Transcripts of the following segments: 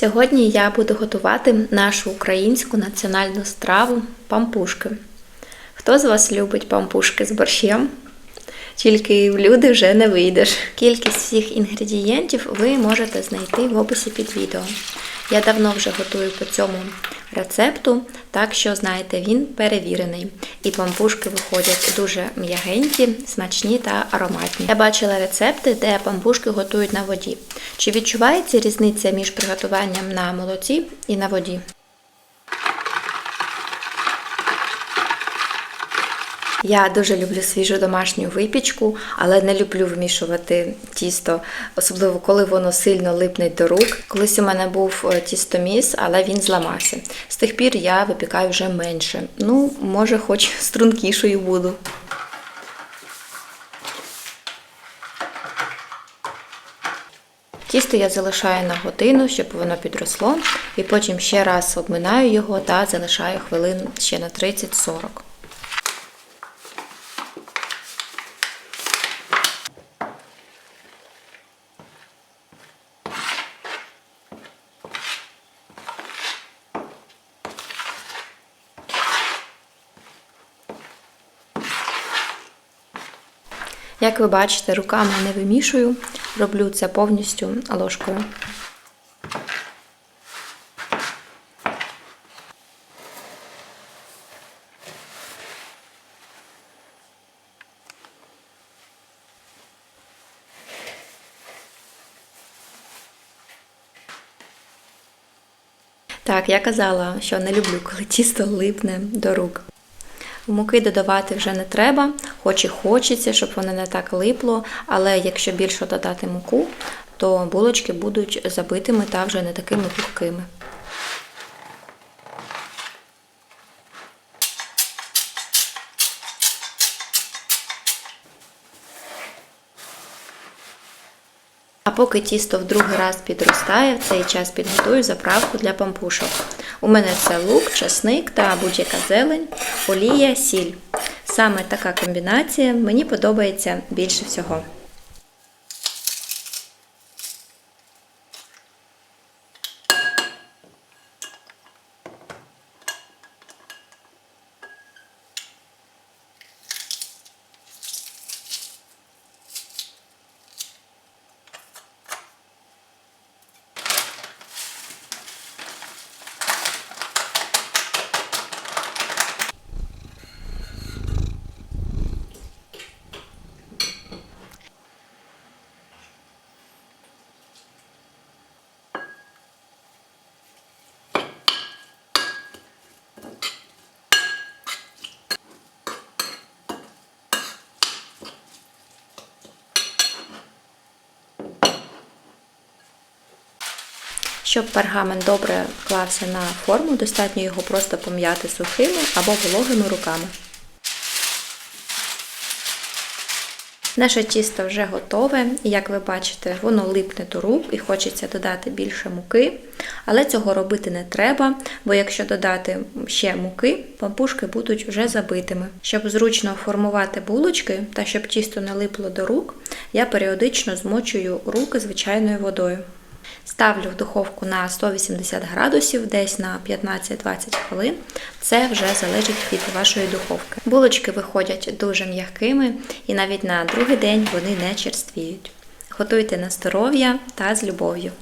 Сьогодні я буду готувати нашу українську національну страву пампушки. Хто з вас любить пампушки з борщем? Тільки в люди вже не вийдеш. Кількість всіх інгредієнтів ви можете знайти в описі під відео. Я давно вже готую по цьому рецепту, так що знаєте, він перевірений. І пампушки виходять дуже м'ягенькі, смачні та ароматні. Я бачила рецепти, де пампушки готують на воді. Чи відчувається різниця між приготуванням на молоці і на воді? Я дуже люблю свіжу домашню випічку, але не люблю вмішувати тісто, особливо коли воно сильно липне до рук. Колись у мене був е, тістоміс, але він зламався. З тих пір я випікаю вже менше. Ну, може, хоч стрункішою буду. Тісто я залишаю на годину, щоб воно підросло, і потім ще раз обминаю його та залишаю хвилин ще на 30-40. Як ви бачите, руками не вимішую, роблю це повністю ложкою. Так, я казала, що не люблю, коли тісто липне до рук. Муки додавати вже не треба, хоч і хочеться, щоб воно не так липло, але якщо більше додати муку, то булочки будуть забитими та вже не такими пухкими. А поки тісто в другий раз підростає, в цей час підготую заправку для пампушок. У мене це лук, часник та будь-яка зелень, олія, сіль. Саме така комбінація мені подобається більше всього. Щоб пергамент добре клався на форму, достатньо його просто пом'яти сухими або вологими руками. Наше тісто вже готове, і як ви бачите, воно липне до рук і хочеться додати більше муки, але цього робити не треба, бо якщо додати ще муки, пампушки будуть вже забитими. Щоб зручно формувати булочки та щоб тісто не липло до рук, я періодично змочую руки звичайною водою. Ставлю в духовку на 180 градусів, десь на 15-20 хвилин. Це вже залежить від вашої духовки. Булочки виходять дуже м'якими і навіть на другий день вони не черствіють. Готуйте на здоров'я та з любов'ю.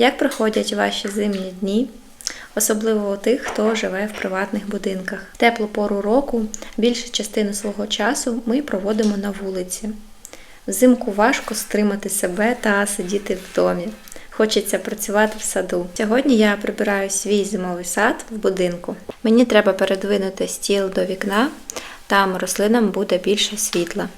Як проходять ваші зимні дні? особливо у тих, хто живе в приватних будинках. Теплу пору року більшу частину свого часу ми проводимо на вулиці. Взимку важко стримати себе та сидіти в домі. Хочеться працювати в саду. Сьогодні я прибираю свій зимовий сад в будинку. Мені треба передвинути стіл до вікна, там рослинам буде більше світла.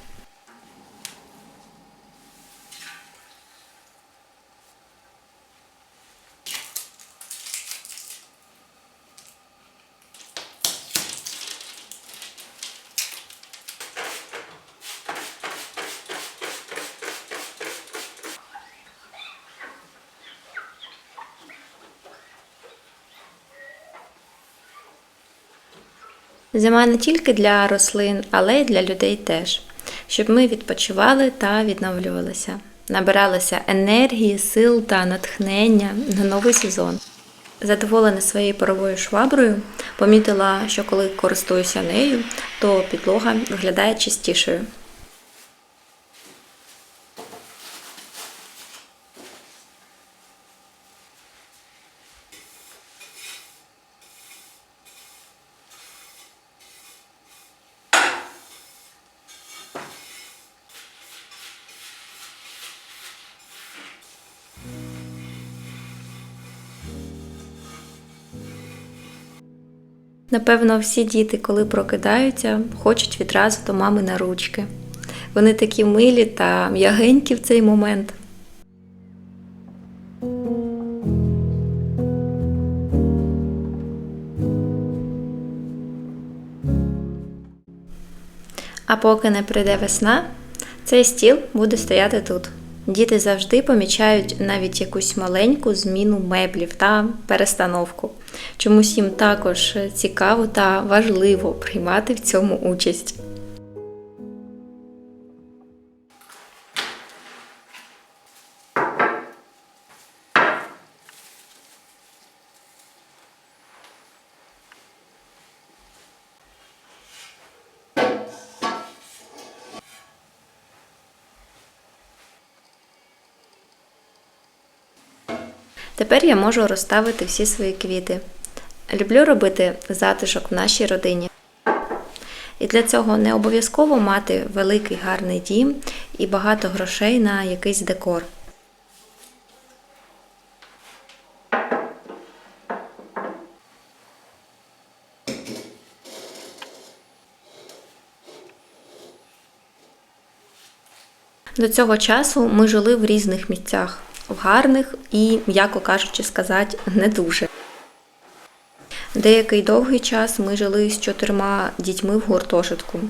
Зима не тільки для рослин, але й для людей теж, щоб ми відпочивали та відновлювалися, набиралися енергії, сил та натхнення на новий сезон. Задоволена своєю паровою шваброю, помітила, що коли користуюся нею, то підлога виглядає чистішою. Напевно, всі діти, коли прокидаються, хочуть відразу до мами на ручки. Вони такі милі та м'ягенькі в цей момент. А поки не прийде весна, цей стіл буде стояти тут. Діти завжди помічають навіть якусь маленьку зміну меблів та перестановку. Чомусь їм також цікаво та важливо приймати в цьому участь. Тепер я можу розставити всі свої квіти. Люблю робити затишок в нашій родині. І для цього не обов'язково мати великий гарний дім і багато грошей на якийсь декор. До цього часу ми жили в різних місцях, в гарних і, м'яко кажучи, сказати, не дуже. Деякий довгий час ми жили з чотирма дітьми в гуртожитку,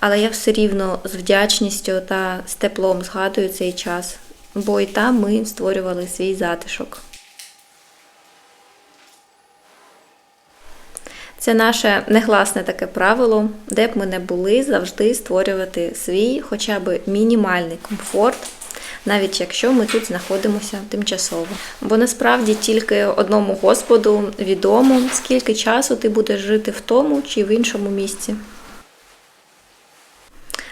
але я все рівно з вдячністю та з теплом згадую цей час, бо і там ми створювали свій затишок. Це наше негласне таке правило, де б ми не були, завжди створювати свій хоча б мінімальний комфорт, навіть якщо ми тут знаходимося тимчасово. Бо насправді тільки одному Господу відомо, скільки часу ти будеш жити в тому чи в іншому місці.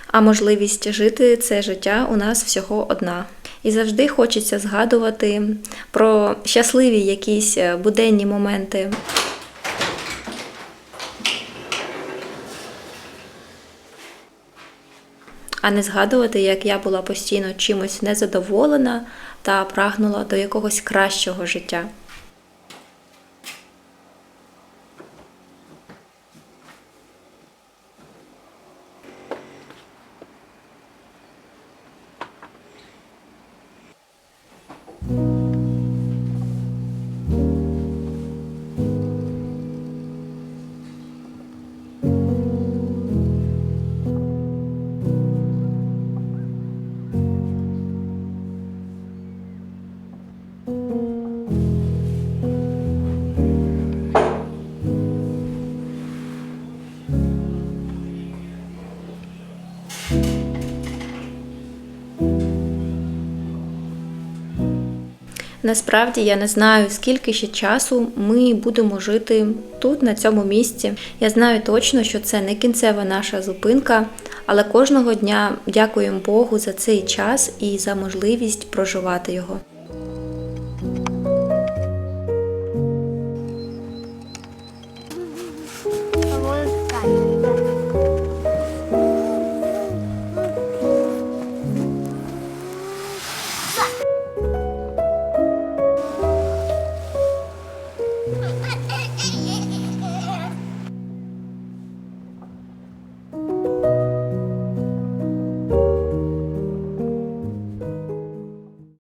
А можливість жити це життя у нас всього одна. І завжди хочеться згадувати про щасливі якісь буденні моменти. А не згадувати, як я була постійно чимось незадоволена та прагнула до якогось кращого життя. Насправді я не знаю, скільки ще часу ми будемо жити тут, на цьому місці. Я знаю точно, що це не кінцева наша зупинка, але кожного дня дякуємо Богу за цей час і за можливість проживати його.